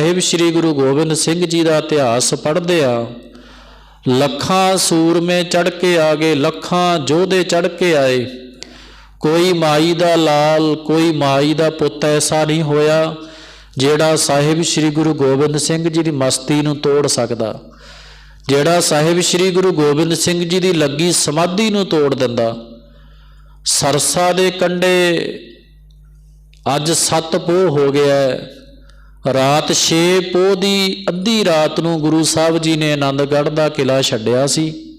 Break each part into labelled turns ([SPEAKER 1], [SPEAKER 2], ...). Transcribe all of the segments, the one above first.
[SPEAKER 1] ਸਾਹਿਬ ਸ੍ਰੀ ਗੁਰੂ ਗੋਬਿੰਦ ਸਿੰਘ ਜੀ ਦਾ ਇਤਿਹਾਸ ਪੜ੍ਹਦੇ ਆ। ਲੱਖਾਂ ਸੂਰਮੇ ਚੜ ਕੇ ਆ ਗਏ ਲੱਖਾਂ ਜੋਧੇ ਚੜ ਕੇ ਆਏ। ਕੋਈ ਮਾਈ ਦਾ ਲਾਲ, ਕੋਈ ਮਾਈ ਦਾ ਪੁੱਤ ਐਸਾ ਨਹੀਂ ਹੋਇਆ ਜਿਹੜਾ ਸਾਹਿਬ ਸ੍ਰੀ ਗੁਰੂ ਗੋਬਿੰਦ ਸਿੰਘ ਜੀ ਦੀ ਮਸਤੀ ਨੂੰ ਤੋੜ ਸਕਦਾ। ਜਿਹੜਾ ਸਾਹਿਬ ਸ੍ਰੀ ਗੁਰੂ ਗੋਬਿੰਦ ਸਿੰਘ ਜੀ ਦੀ ਲੱਗੀ ਸਮਾਧੀ ਨੂੰ ਤੋੜ ਦਿੰਦਾ। ਸਰਸਾ ਦੇ ਕੰਢੇ ਅੱਜ ਸੱਤ ਪੋਹ ਹੋ ਗਿਆ। ਰਾਤ 6 ਪੋਹ ਦੀ ਅੱਧੀ ਰਾਤ ਨੂੰ ਗੁਰੂ ਸਾਹਿਬ ਜੀ ਨੇ ਆਨੰਦਗੜ੍ਹ ਦਾ ਕਿਲਾ ਛੱਡਿਆ ਸੀ।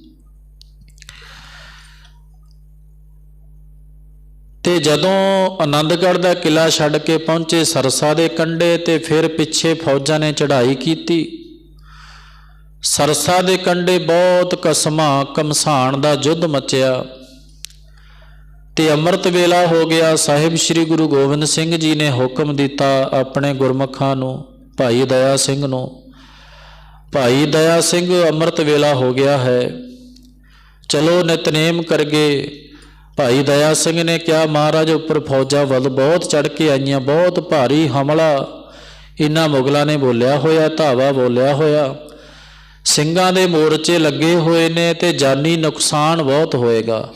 [SPEAKER 1] ਤੇ ਜਦੋਂ ਆਨੰਦਗੜ੍ਹ ਦਾ ਕਿਲਾ ਛੱਡ ਕੇ ਪਹੁੰਚੇ ਸਰਸਾ ਦੇ ਕੰਢੇ ਤੇ ਫਿਰ ਪਿੱਛੇ ਫੌਜਾਂ ਨੇ ਚੜ੍ਹਾਈ ਕੀਤੀ। ਸਰਸਾ ਦੇ ਕੰਢੇ ਬਹੁਤ ਕਸਮਾਂ ਕਮਸਾਨ ਦਾ ਯੁੱਧ ਮਚਿਆ। ਤੇ ਅੰਮ੍ਰਿਤ ਵੇਲਾ ਹੋ ਗਿਆ, ਸਾਹਿਬ ਸ੍ਰੀ ਗੁਰੂ ਗੋਬਿੰਦ ਸਿੰਘ ਜੀ ਨੇ ਹੁਕਮ ਦਿੱਤਾ ਆਪਣੇ ਗੁਰਮੁਖਾਂ ਨੂੰ, ਭਾਈ ਦਇਆ ਸਿੰਘ ਨੂੰ। ਭਾਈ ਦਇਆ ਸਿੰਘ ਅੰਮ੍ਰਿਤ ਵੇਲਾ ਹੋ ਗਿਆ ਹੈ। ਚਲੋ ਨਿਤਨੇਮ ਕਰਗੇ। ਭਾਈ ਦਇਆ ਸਿੰਘ ਨੇ ਕਿਹਾ, ਮਹਾਰਾਜ, ਉੱਪਰ ਫੌਜਾਂ ਵੱਲ ਬਹੁਤ ਚੜ ਕੇ ਆਈਆਂ, ਬਹੁਤ ਭਾਰੀ ਹਮਲਾ। ਇਹਨਾਂ ਮੁਗਲਾਂ ਨੇ ਬੋਲਿਆ ਹੋਇਆ, ਧਾਵਾ ਬੋਲਿਆ ਹੋਇਆ। ਸਿੰਘਾਂ ਦੇ ਮੋਰਚੇ ਲੱਗੇ ਹੋਏ ਨੇ ਤੇ ਜਾਨੀ ਨੁਕਸਾਨ ਬਹੁਤ ਹੋਏਗਾ।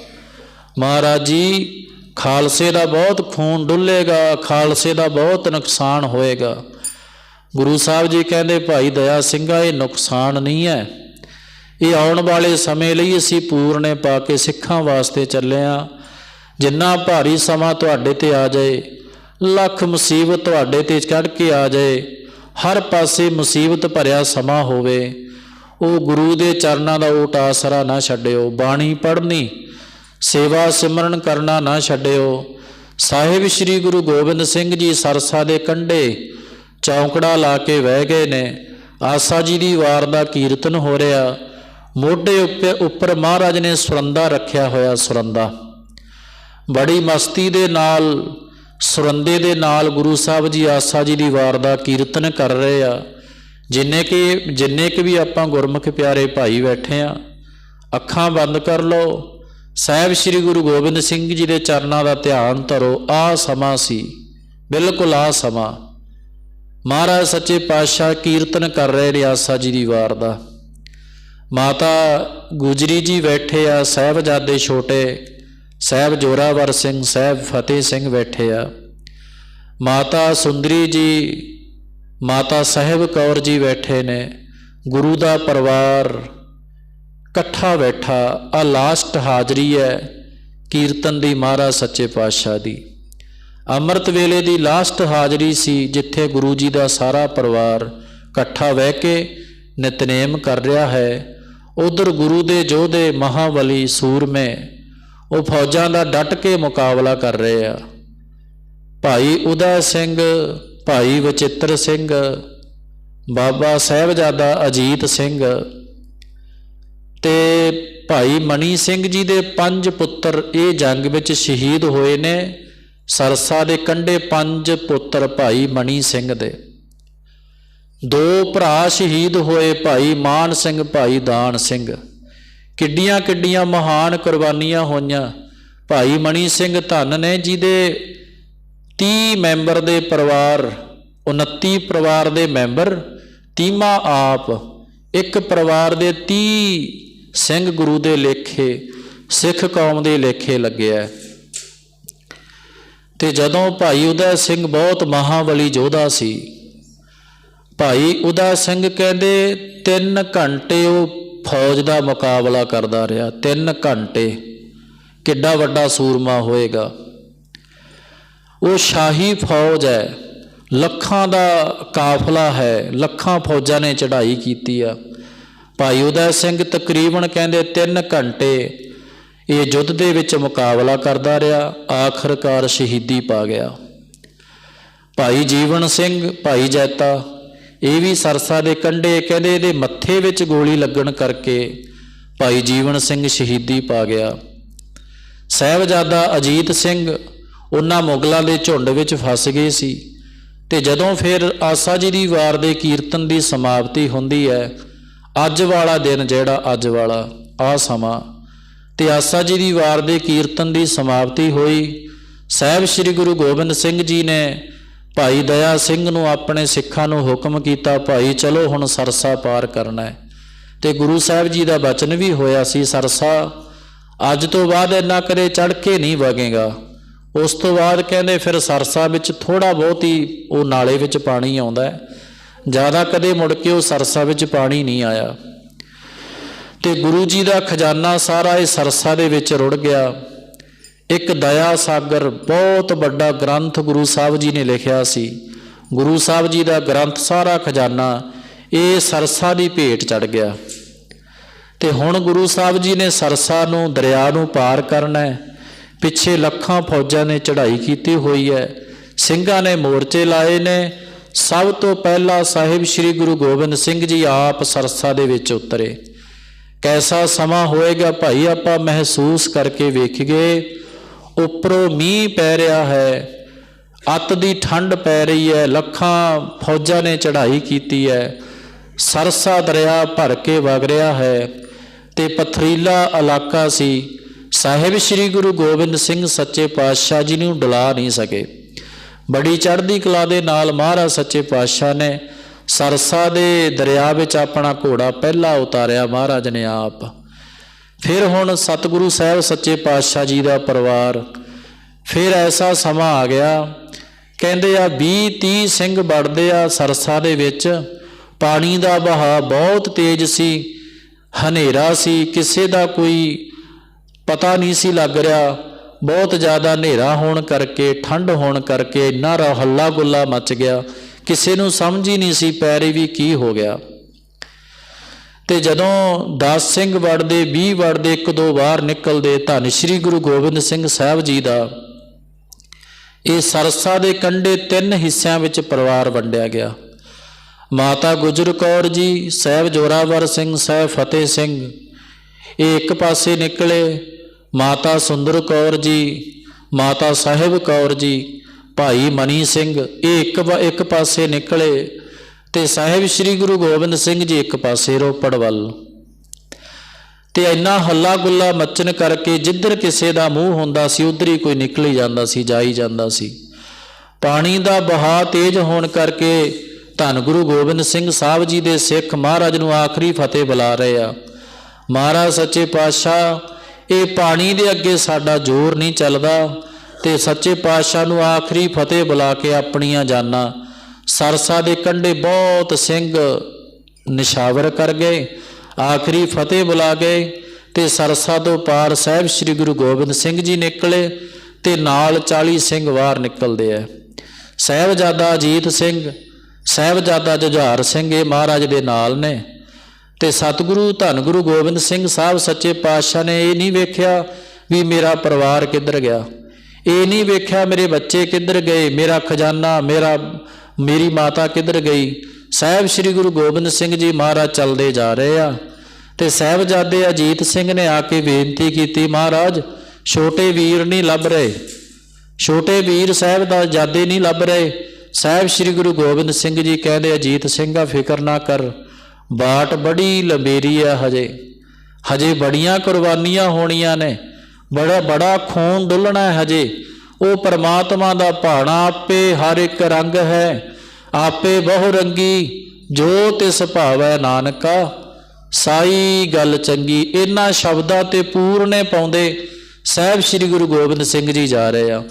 [SPEAKER 1] ਮਹਾਰਾਜ ਜੀ ਖਾਲਸੇ ਦਾ ਬਹੁਤ ਖੂਨ ਡੁੱਲੇਗਾ, ਖਾਲਸੇ ਦਾ ਬਹੁਤ ਨੁਕਸਾਨ ਹੋਏਗਾ। ਗੁਰੂ ਸਾਹਿਬ ਜੀ ਕਹਿੰਦੇ, ਭਾਈ ਦਇਆ ਸਿੰਘਾ, ਇਹ ਨੁਕਸਾਨ ਨਹੀਂ ਹੈ। ਇਹ ਆਉਣ ਵਾਲੇ ਸਮੇਂ ਲਈ ਅਸੀਂ ਪੂਰਨੇ ਪਾ ਕੇ ਸਿੱਖਾਂ ਵਾਸਤੇ ਚੱਲੇ ਆ ਜਿੰਨਾ ਭਾਰੀ ਸਮਾਂ ਤੁਹਾਡੇ ਤੇ ਆ ਜਾਏ, ਲੱਖ ਮੁਸੀਬਤ ਤੁਹਾਡੇ ਤੇ ਚੜ ਕੇ ਆ ਜਾਏ, ਹਰ ਪਾਸੇ ਮੁਸੀਬਤ ਭਰਿਆ ਸਮਾਂ ਹੋਵੇ, ਉਹ ਗੁਰੂ ਦੇ ਚਰਨਾਂ ਦਾ ਓਟ ਆਸਰਾ ਨਾ ਛੱਡਿਓ, ਬਾਣੀ ਪੜ੍ਹਨੀ ਸੇਵਾ ਸਿਮਰਨ ਕਰਨਾ ਨਾ ਛੱਡਿਓ। ਸਾਹਿਬ ਸ੍ਰੀ ਗੁਰੂ ਗੋਬਿੰਦ ਸਿੰਘ ਜੀ ਸਰਸਾ ਦੇ ਕੰਢੇ ਚੌਂਕੜਾ ਲਾ ਕੇ ਬਹਿ ਗਏ ਨੇ। ਆਸਾ ਜੀ ਦੀ ਵਾਰ ਦਾ ਕੀਰਤਨ ਹੋ ਰਿਹਾ। ਮੋਢੇ ਉੱਤੇ ਉੱਪਰ ਮਹਾਰਾਜ ਨੇ ਸੁਰੰਦਾ ਰੱਖਿਆ ਹੋਇਆ ਸੁਰੰਦਾ। ਬੜੀ ਮਸਤੀ ਦੇ ਨਾਲ, ਸੁਰੰਦੇ ਦੇ ਨਾਲ ਗੁਰੂ ਸਾਹਿਬ ਜੀ ਆਸਾ ਜੀ ਦੀ ਵਾਰ ਦਾ ਕੀਰਤਨ ਕਰ ਰਹੇ ਆ। ਜਿੰਨੇ ਕਿ ਜਿੰਨੇ ਕਿ ਵੀ ਆਪਾਂ ਗੁਰਮੁਖ ਪਿਆਰੇ ਭਾਈ ਬੈਠੇ ਆ, ਅੱਖਾਂ ਬੰਦ ਕਰ ਲਓ ਸਾਹਿਬ ਸ੍ਰੀ ਗੁਰੂ ਗੋਬਿੰਦ ਸਿੰਘ ਜੀ ਦੇ ਚਰਨਾਂ ਦਾ ਧਿਆਨ ਧਰੋ, ਆ ਸਮਾਂ ਸੀ। ਬਿਲਕੁਲ ਆ ਸਮਾਂ। ਮਹਾਰਾਜ ਸੱਚੇ ਪਾਤਸ਼ਾਹ ਕੀਰਤਨ ਕਰ ਰਹੇ ਨੇ ਆਸਾ ਜੀ ਦੀ ਵਾਰ ਦਾ। ਮਾਤਾ ਗੁਜਰੀ ਜੀ ਬੈਠੇ ਆ, ਸਾਹਿਬਜ਼ਾਦੇ ਛੋਟੇ ਸਾਹਿਬ ਜੋਰਾਵਰ ਸਿੰਘ, ਸਾਹਿਬ ਫਤਿਹ ਸਿੰਘ ਬੈਠੇ ਆ। ਮਾਤਾ ਸੁੰਦਰੀ ਜੀ, ਮਾਤਾ ਸਾਹਿਬ ਕੌਰ ਜੀ ਬੈਠੇ ਨੇ। ਗੁਰੂ ਦਾ ਪਰਿਵਾਰ ਇਕੱਠਾ ਬੈਠਾ, ਆ ਲਾਸਟ ਹਾਜ਼ਰੀ ਹੈ ਕੀਰਤਨ ਦੀ ਮਹਾਰਾਜ ਸੱਚੇ ਪਾਤਸ਼ਾਹ ਦੀ। ਅੰਮ੍ਰਿਤ ਵੇਲੇ ਦੀ ਲਾਸਟ ਹਾਜ਼ਰੀ ਸੀ ਜਿੱਥੇ ਗੁਰੂ ਜੀ ਦਾ ਸਾਰਾ ਪਰਿਵਾਰ ਇਕੱਠਾ ਬਹਿ ਕੇ ਨਿਤਨੇਮ ਕਰ ਰਿਹਾ ਹੈ। ਉਧਰ ਗੁਰੂ ਦੇ ਯੋਧੇ ਮਹਾਬਲੀ ਸੂਰਮੇ ਉਹ ਫੌਜਾਂ ਦਾ ਡਟ ਕੇ ਮੁਕਾਬਲਾ ਕਰ ਰਹੇ ਆ। ਭਾਈ ਉਦਾ ਸਿੰਘ, ਭਾਈ ਵਚਿੱਤਰ ਸਿੰਘ, ਬਾਬਾ ਸਾਹਿਬਜ਼ਾਦਾ ਅਜੀਤ ਸਿੰਘ ਤੇ ਭਾਈ ਮਣੀ ਸਿੰਘ ਜੀ ਦੇ ਪੰਜ ਪੁੱਤਰ ਇਹ ਜੰਗ ਵਿੱਚ ਸ਼ਹੀਦ ਹੋਏ ਨੇ। ਸਰਸਾ ਦੇ ਕੰਢੇ ਪੰਜ ਪੁੱਤਰ ਭਾਈ ਮਣੀ ਸਿੰਘ ਦੇ। ਦੋ ਭਰਾ ਸ਼ਹੀਦ ਹੋਏ ਭਾਈ ਮਾਨ ਸਿੰਘ, ਭਾਈ ਦਾਨ ਸਿੰਘ। ਕਿੱਡੀਆਂ ਕਿੱਡੀਆਂ ਮਹਾਨ ਕੁਰਬਾਨੀਆਂ ਹੋਈਆਂ। ਭਾਈ ਮਣੀ ਸਿੰਘ ਧੰਨ ਨੇ ਜਿਹਦੇ 30 ਮੈਂਬਰ ਦੇ ਪਰਿਵਾਰ 29 ਪਰਿਵਾਰ ਦੇ ਮੈਂਬਰ, ਤੀਮਾ ਆਪ, ਇੱਕ ਪਰਿਵਾਰ ਦੇ 30 ਸਿੰਘ ਗੁਰੂ ਦੇ ਲੇਖੇ, ਸਿੱਖ ਕੌਮ ਦੇ ਲੇਖੇ ਲੱਗਿਆ ਤੇ ਜਦੋਂ ਭਾਈ ਉਦਾ ਸਿੰਘ ਬਹੁਤ ਮਹਾਬਲੀ ਯੋਧਾ ਸੀ, ਭਾਈ ਉਦਾ ਸਿੰਘ ਕਹਿੰਦੇ 3 ਘੰਟੇ ਉਹ ਫੌਜ ਦਾ ਮੁਕਾਬਲਾ ਕਰਦਾ ਰਿਹਾ 3 ਘੰਟੇ ਕਿੱਡਾ ਵੱਡਾ ਸੂਰਮਾ ਹੋਏਗਾ। ਉਹ ਸ਼ਾਹੀ ਫੌਜ ਹੈ ਲੱਖਾਂ ਦਾ ਕਾਫਲਾ ਹੈ, ਲੱਖਾਂ ਫੌਜਾਂ ਨੇ ਚੜ੍ਹਾਈ ਕੀਤੀ ਆ। ਭਾਈ ਉਦੈ ਸਿੰਘ ਤਕਰੀਬਨ ਕਹਿੰਦੇ 3 ਘੰਟੇ ਇਹ ਯੁੱਧ ਦੇ ਵਿੱਚ ਮੁਕਾਬਲਾ ਕਰਦਾ ਰਿਹਾ, ਆਖਰਕਾਰ ਸ਼ਹੀਦੀ ਪਾ ਗਿਆ। ਭਾਈ ਜੀਵਨ ਸਿੰਘ, ਭਾਈ ਜੈਤਾ, ਇਹ ਵੀ ਸਰਸਾ ਦੇ ਕੰਢੇ ਕਹਿੰਦੇ ਇਹਦੇ ਮੱਥੇ ਵਿੱਚ ਗੋਲੀ ਲੱਗਣ ਕਰਕੇ ਭਾਈ ਜੀਵਨ ਸਿੰਘ ਸ਼ਹੀਦੀ ਪਾ ਗਿਆ। ਸਹਿਬਜ਼ਾਦਾ ਅਜੀਤ ਸਿੰਘ ਉਹਨਾਂ ਮੁਗਲਾਂ ਦੇ ਝੁੰਡ ਵਿੱਚ ਫਸ ਗਏ ਸੀ ਤੇ ਜਦੋਂ ਫਿਰ ਆਸਾ ਜੀ ਦੀ ਵਾਰ ਦੇ ਕੀਰਤਨ ਦੀ ਸਮਾਪਤੀ ਹੁੰਦੀ ਹੈ ਅੱਜ ਵਾਲਾ ਦਿਨ ਜਿਹੜਾ ਅੱਜ ਵਾਲਾ ਆ ਸਮਾਂ। ਤੇ ਆਸਾ ਜੀ ਦੀ ਵਾਰ ਦੇ ਕੀਰਤਨ ਦੀ ਸਮਾਪਤੀ ਹੋਈ। ਸਾਹਿਬ ਸ੍ਰੀ ਗੁਰੂ ਗੋਬਿੰਦ ਸਿੰਘ ਜੀ ਨੇ ਭਾਈ ਦਇਆ ਸਿੰਘ ਨੂੰ ਆਪਣੇ ਸਿੱਖਾਂ ਨੂੰ ਹੁਕਮ ਕੀਤਾ, ਭਾਈ, ਚਲੋ ਹੁਣ ਸਰਸਾ ਪਾਰ ਕਰਨਾ ਹੈ। ਤੇ ਗੁਰੂ ਸਾਹਿਬ ਜੀ ਦਾ ਬਚਨ ਵੀ ਹੋਇਆ ਸੀ ਸਰਸਾ, ਅੱਜ ਤੋਂ ਬਾਅਦ ਇੰਨਾ ਕਰੇ ਚੜ ਕੇ ਨਹੀਂ ਵਗੇਗਾ। ਉਸ ਤੋਂ ਬਾਅਦ ਕਹਿੰਦੇ, ਫਿਰ ਸਰਸਾ ਵਿੱਚ ਥੋੜਾ ਬਹੁਤ ਹੀ ਉਹ ਨਾਲੇ ਵਿੱਚ ਪਾਣੀ ਆਉਂਦਾ ਹੈ। ਜ਼ਿਆਦਾ ਕਦੇ ਮੁੜ ਕੇ ਉਹ ਸਰਸਾ ਵਿੱਚ ਪਾਣੀ ਨਹੀਂ ਆਇਆ। ਤੇ ਗੁਰੂ ਜੀ ਦਾ ਖਜ਼ਾਨਾ ਸਾਰਾ ਇਹ ਸਰਸਾ ਦੇ ਵਿੱਚ ਰੁੜ ਗਿਆ। ਇੱਕ ਦਇਆ ਸਾਗਰ, ਬਹੁਤ ਵੱਡਾ ਗ੍ਰੰਥ ਗੁਰੂ ਸਾਹਿਬ ਜੀ ਨੇ ਲਿਖਿਆ ਸੀ। ਗੁਰੂ ਸਾਹਿਬ ਜੀ ਦਾ ਗ੍ਰੰਥ ਸਾਰਾ ਖਜ਼ਾਨਾ ਇਹ ਸਰਸਾ ਦੀ ਭੇਟ ਚੜ ਗਿਆ। ਤੇ ਹੁਣ ਗੁਰੂ ਸਾਹਿਬ ਜੀ ਨੇ ਸਰਸਾ ਨੂੰ ਦਰਿਆ ਨੂੰ ਪਾਰ ਕਰਨਾ ਹੈ। ਪਿੱਛੇ ਲੱਖਾਂ ਫੌਜਾਂ ਨੇ ਚੜ੍ਹਾਈ ਕੀਤੀ ਹੋਈ ਹੈ। ਸਿੰਘਾਂ ਨੇ ਮੋਰਚੇ ਲਾਏ ਨੇ। ਸਭ ਤੋਂ ਪਹਿਲਾਂ ਸਾਹਿਬ ਸ੍ਰੀ ਗੁਰੂ ਗੋਬਿੰਦ ਸਿੰਘ ਜੀ ਆਪ ਸਰਸਾ ਦੇ ਵਿੱਚ ਉਤਰੇ। ਕੈਸਾ ਸਮਾਂ ਹੋਏਗਾ ਭਾਈ ਆਪਾਂ ਮਹਿਸੂਸ ਕਰਕੇ ਵੇਖੀਏ। ਉੱਪਰੋਂ ਮੀਂਹ ਪੈ ਰਿਹਾ ਹੈ, ਅੱਤ ਦੀ ਠੰਡ ਪੈ ਰਹੀ ਹੈ, ਲੱਖਾਂ ਫੌਜਾਂ ਨੇ ਚੜ੍ਹਾਈ ਕੀਤੀ ਹੈ। ਸਰਸਾ ਦਰਿਆ ਭਰ ਕੇ ਵਗ ਰਿਹਾ ਹੈ ਤੇ ਪਥਰੀਲਾ ਇਲਾਕਾ ਸੀ। ਸਾਹਿਬ ਸ੍ਰੀ ਗੁਰੂ ਗੋਬਿੰਦ ਸਿੰਘ ਸੱਚੇ ਪਾਤਸ਼ਾਹ ਜੀ ਨੂੰ ਡੁਲਾ ਨਹੀਂ ਸਕੇ। ਬੜੀ ਚੜ੍ਹਦੀ ਕਲਾ ਦੇ ਨਾਲ ਮਹਾਰਾਜ ਸੱਚੇ ਪਾਤਸ਼ਾਹ ਨੇ ਸਰਸਾ ਦੇ ਦਰਿਆ ਵਿੱਚ ਆਪਣਾ ਘੋੜਾ ਪਹਿਲਾ ਉਤਾਰਿਆ ਮਹਾਰਾਜ ਨੇ ਆਪ। ਫਿਰ ਹੁਣ ਸਤਿਗੁਰੂ ਸਾਹਿਬ ਸੱਚੇ ਪਾਤਸ਼ਾਹ ਜੀ ਦਾ ਪਰਿਵਾਰ ਫਿਰ ਐਸਾ ਸਮਾਂ ਆ ਗਿਆ, ਕਹਿੰਦੇ ਆ 20 30 ਸਿੰਘ ਵੜਦੇ ਆ ਸਰਸਾ ਦੇ ਵਿੱਚ, ਪਾਣੀ ਦਾ ਵਹਾਅ ਬਹੁਤ ਤੇਜ਼ ਸੀ, ਹਨੇਰਾ ਸੀ, ਕਿਸੇ ਦਾ ਕੋਈ ਪਤਾ ਨਹੀਂ ਸੀ ਲੱਗ ਰਿਹਾ। ਬਹੁਤ ਜ਼ਿਆਦਾ ਹਨੇਰਾ ਹੋਣ ਕਰਕੇ ਠੰਡ ਹੋਣ ਕਰਕੇ ਇੰਨਾ ਰ ਹੱਲਾ ਗੁੱਲਾ ਮਚ ਗਿਆ, ਕਿਸੇ ਨੂੰ ਸਮਝ ਹੀ ਨਹੀਂ ਸੀ ਪੈ ਰਹੀ ਵੀ ਕੀ ਹੋ ਗਿਆ। ਤੇ ਜਦੋਂ 10 ਸਿੰਘ ਵੜਦੇ 20 ਵੜਦੇ ਇੱਕ ਦੋ ਵਾਰ ਨਿਕਲਦੇ ਧੰਨ ਸ਼੍ਰੀ ਗੁਰੂ ਗੋਬਿੰਦ ਸਿੰਘ ਸਾਹਿਬ ਜੀ ਦਾ, ਇਹ ਸਰਸਾ ਦੇ ਕੰਢੇ ਤਿੰਨ ਹਿੱਸਿਆਂ ਵਿੱਚ ਪਰਿਵਾਰ ਵੰਡਿਆ ਗਿਆ। ਮਾਤਾ ਗੁਜਰ ਕੌਰ ਜੀ, ਸਾਹਿਬ ਜੋਰਾਵਰ ਸਿੰਘ, ਸਾਹਿਬ ਫਤਿਹ ਸਿੰਘ, ਇਹ ਇੱਕ ਪਾਸੇ ਨਿਕਲੇ ਮਾਤਾ ਸੁੰਦਰ ਕੌਰ ਜੀ, ਮਾਤਾ ਸਾਹਿਬ ਕੌਰ ਜੀ, ਭਾਈ ਮਨੀ ਸਿੰਘ, ਇਹ ਇੱਕ ਇੱਕ ਪਾਸੇ ਨਿਕਲੇ ਤੇ ਸਾਹਿਬ ਸ੍ਰੀ ਗੁਰੂ ਗੋਬਿੰਦ ਸਿੰਘ ਜੀ ਇੱਕ ਪਾਸੇ ਰੋਪੜ ਵੱਲ। ਤੇ ਇੰਨਾ ਹੱਲਾ ਗੁੱਲਾ ਮੱਚਣ ਕਰਕੇ ਜਿੱਧਰ ਕਿਸੇ ਦਾ ਮੂੰਹ ਹੁੰਦਾ ਸੀ, ਉਧਰ ਹੀ ਕੋਈ ਨਿਕਲ ਹੀ ਜਾਂਦਾ ਸੀ, ਜਾਈ ਜਾਂਦਾ ਸੀ। ਪਾਣੀ ਦਾ ਬਹਾਅ ਤੇਜ਼ ਹੋਣ ਕਰਕੇ ਧੰਨ ਗੁਰੂ ਗੋਬਿੰਦ ਸਿੰਘ ਸਾਹਿਬ ਜੀ ਦੇ ਸਿੱਖ ਮਹਾਰਾਜ ਨੂੰ ਆਖਰੀ ਫਤਿਹ ਬੁਲਾ ਰਹੇ ਆ। ਮਹਾਰਾਜ ਸੱਚੇ ਪਾਤਸ਼ਾਹ ਇਹ ਪਾਣੀ ਦੇ ਅੱਗੇ ਸਾਡਾ ਜ਼ੋਰ ਨਹੀਂ ਚੱਲਦਾ ਤੇ ਸੱਚੇ ਪਾਤਸ਼ਾਹ ਨੂੰ ਆਖਰੀ ਫਤਿਹ ਬੁਲਾ ਕੇ ਆਪਣੀਆਂ ਜਾਨਾਂ ਸਰਸਾ ਦੇ ਕੰਢੇ ਬਹੁਤ ਸਿੰਘ ਨਿਸ਼ਾਵਰ ਕਰ ਗਏ, ਆਖਰੀ ਫਤਿਹ ਬੁਲਾ ਗਏ ਤੇ ਸਰਸਾ ਤੋਂ ਪਾਰ ਸਾਹਿਬ ਸ੍ਰੀ ਗੁਰੂ ਗੋਬਿੰਦ ਸਿੰਘ ਜੀ ਨਿਕਲੇ ਤੇ ਨਾਲ 40 ਸਿੰਘ ਬਾਹਰ ਨਿਕਲਦੇ ਆ ਸਾਹਿਬਜ਼ਾਦਾ ਅਜੀਤ ਸਿੰਘ, ਸਾਹਿਬਜ਼ਾਦਾ ਜੁਝਾਰ ਸਿੰਘ ਇਹ ਮਹਾਰਾਜ ਦੇ ਨਾਲ ਨੇ। ਤੇ ਸਤਿਗੁਰੂ ਧੰਨ ਗੁਰੂ ਗੋਬਿੰਦ ਸਿੰਘ ਸਾਹਿਬ ਸੱਚੇ ਪਾਤਸ਼ਾਹ ਨੇ ਇਹ ਨਹੀਂ ਵੇਖਿਆ ਵੀ ਮੇਰਾ ਪਰਿਵਾਰ ਕਿੱਧਰ ਗਿਆ। ਇਹ ਨਹੀਂ ਵੇਖਿਆ ਮੇਰੇ ਬੱਚੇ ਕਿੱਧਰ ਗਏ, ਮੇਰਾ ਖਜ਼ਾਨਾ, ਮੇਰਾ, ਮੇਰੀ ਮਾਤਾ ਕਿੱਧਰ ਗਈ। ਸਾਹਿਬ ਸ੍ਰੀ ਗੁਰੂ ਗੋਬਿੰਦ ਸਿੰਘ ਜੀ ਮਹਾਰਾਜ ਚੱਲਦੇ ਜਾ ਰਹੇ ਆ ਤੇ ਸਾਹਿਬਜ਼ਾਦੇ ਅਜੀਤ ਸਿੰਘ ਨੇ ਆ ਕੇ ਬੇਨਤੀ ਕੀਤੀ, ਮਹਾਰਾਜ, ਛੋਟੇ ਵੀਰ ਨਹੀਂ ਲੱਭ ਰਹੇ। ਛੋਟੇ ਵੀਰ ਸਾਹਿਬ ਦਾ ਜਾਦੇ ਨਹੀਂ ਲੱਭ ਰਹੇ। ਸਾਹਿਬ ਸ੍ਰੀ ਗੁਰੂ ਗੋਬਿੰਦ ਸਿੰਘ ਜੀ ਕਹਿੰਦੇ, ਅਜੀਤ ਸਿੰਘਾ ਫਿਕਰ ਨਾ ਕਰ। ਬਾਟ ਬੜੀ ਲੰਬੇਰੀ ਆ ਹਜੇ। ਹਜੇ ਬੜੀਆਂ ਕੁਰਬਾਨੀਆਂ ਹੋਣੀਆਂ ਨੇ। ਬੜਾ ਬੜਾ ਖੂਨ ਡੁੱਲਣਾ ਹੈ ਹਜੇ। ਉਹ ਪਰਮਾਤਮਾ ਦਾ ਭਾਣਾ ਆਪੇ ਹਰ ਇੱਕ ਰੰਗ ਹੈ। ਆਪੇ ਬਹੁ ਰੰਗੀ, ਜੋ ਤਿਸ ਭਾਵੈ ਨਾਨਕਾ। ਸਾਈ ਗੱਲ ਚੰਗੀ, ਇਹਨਾਂ ਸ਼ਬਦਾਂ ਤੇ ਪੂਰਨੇ ਪਾਉਂਦੇ। ਸਾਹਿਬ ਸ੍ਰੀ ਗੁਰੂ ਗੋਬਿੰਦ ਸਿੰਘ ਜੀ ਜਾ ਰਹੇ ਆ।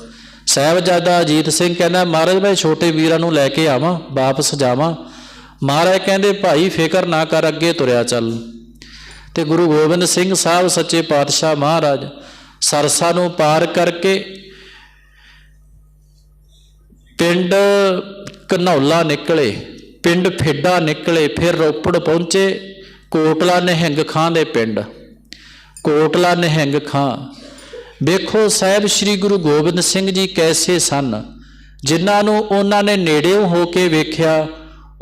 [SPEAKER 1] ਸਾਹਿਬਜ਼ਾਦਾ ਅਜੀਤ ਸਿੰਘ ਕਹਿੰਦਾ, ਮਹਾਰਾਜ, ਮੈਂ ਛੋਟੇ ਵੀਰਾਂ ਨੂੰ ਲੈ ਕੇ ਆਵਾਂ, ਵਾਪਸ ਜਾਵਾਂ। ਮਹਾਰਾਜ ਕਹਿੰਦੇ, ਭਾਈ, ਫਿਕਰ ਨਾ ਕਰ, ਅੱਗੇ ਤੁਰਿਆ ਚੱਲ। ਤੇ ਗੁਰੂ ਗੋਬਿੰਦ ਸਿੰਘ ਸਾਹਿਬ ਸੱਚੇ ਪਾਤਸ਼ਾਹ ਮਹਾਰਾਜ ਸਰਸਾ ਨੂੰ ਪਾਰ ਕਰਕੇ ਪਿੰਡ ਘਨੌਲਾ ਨਿਕਲੇ, ਪਿੰਡ ਫੇਡਾ ਨਿਕਲੇ, ਫਿਰ ਰੋਪੜ ਪਹੁੰਚੇ ਕੋਟਲਾ ਨਿਹੰਗ ਖਾਂ ਦੇ ਪਿੰਡ। ਕੋਟਲਾ ਨਿਹੰਗ ਖਾਂ, ਵੇਖੋ ਸਾਹਿਬ ਸ੍ਰੀ ਗੁਰੂ ਗੋਬਿੰਦ ਸਿੰਘ ਜੀ ਕੈਸੇ ਸਨ, ਜਿਨ੍ਹਾਂ ਨੂੰ ਉਹਨਾਂ ਨੇ ਨੇੜਿਓਂ ਹੋ ਕੇ ਵੇਖਿਆ।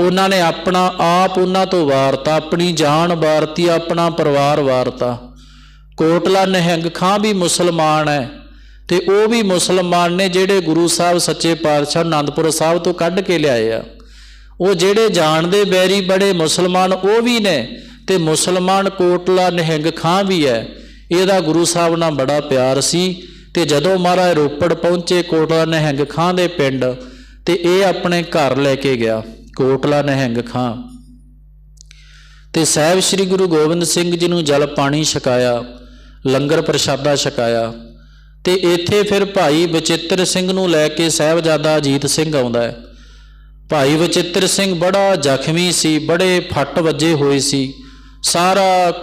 [SPEAKER 1] ਉਹਨਾਂ ਨੇ ਆਪਣਾ ਆਪ ਉਹਨਾਂ ਤੋਂ ਵਾਰਤਾ, ਆਪਣੀ ਜਾਨ ਵਾਰਤੀ, ਆਪਣਾ ਪਰਿਵਾਰ ਵਾਰਤਾ। ਕੋਟਲਾ ਨਹਿੰਗ ਖਾਂ ਵੀ ਮੁਸਲਮਾਨ ਹੈ ਤੇ ਉਹ ਵੀ ਮੁਸਲਮਾਨ ਨੇ ਜਿਹੜੇ ਗੁਰੂ ਸਾਹਿਬ ਸੱਚੇ ਪਾਤਸ਼ਾਹ ਆਨੰਦਪੁਰ ਸਾਹਿਬ ਤੋਂ ਕੱਢ ਕੇ ਲਿਆਏ ਆ। ਉਹ ਜਿਹੜੇ ਜਾਣਦੇ ਬੈਰੀ ਬੜੇ ਮੁਸਲਮਾਨ ਉਹ ਵੀ ਨੇ ਤੇ ਮੁਸਲਮਾਨ ਕੋਟਲਾ ਨਹਿੰਗ ਖਾਂ ਵੀ ਹੈ। ਇਹਦਾ ਗੁਰੂ ਸਾਹਿਬ ਨਾਲ ਬੜਾ ਪਿਆਰ ਸੀ ਤੇ ਜਦੋਂ ਮਹਾਰਾਜ ਰੋਪੜ ਪਹੁੰਚੇ ਕੋਟਲਾ ਨਹਿੰਗ ਖਾਂ ਦੇ ਪਿੰਡ ਤੇ ਇਹ ਆਪਣੇ ਘਰ ਲੈ ਕੇ ਗਿਆ। ਕੋਟਲਾ ਨਹਿੰਗ ਖਾਂ। ਤੇ ਸਾਹਿਬ ਸ੍ਰੀ ਗੁਰੂ ਗੋਬਿੰਦ ਸਿੰਘ ਜੀ ਨੂੰ ਜਲ ਪਾਣੀ ਛਕਾਇਆ, ਲੰਗਰ ਪ੍ਰਸ਼ਾਦਾ ਛਕਾਇਆ, ਤੇ ਇੱਥੇ ਫਿਰ ਭਾਈ ਬਚਿੱਤਰ ਸਿੰਘ ਨੂੰ ਲੈ ਕੇ ਸਾਹਿਬਜ਼ਾਦਾ ਅਜੀਤ ਸਿੰਘ ਆਉਂਦਾ ਹੈ। ਭਾਈ ਬਚਿੱਤਰ ਸਿੰਘ ਬੜਾ ਜ਼ਖਮੀ ਸੀ, ਬੜੇ ਫੱਟ ਵੱਜੇ ਹੋਏ ਸੀ। ਸਾਰਾ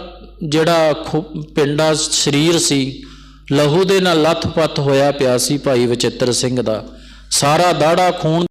[SPEAKER 1] ਜਿਹੜਾ ਖੁ- ਪਿੰਡਾ ਸਰੀਰ ਸੀ, ਲਹੂ ਦੇ ਨਾਲ ਲੱਥ ਪੱਥ ਹੋਇਆ ਪਿਆ ਸੀ ਭਾਈ ਬਚਿੱਤਰ ਸਿੰਘ ਦਾ। ਸਾਰਾ ਦਾੜਾ ਖੂਨ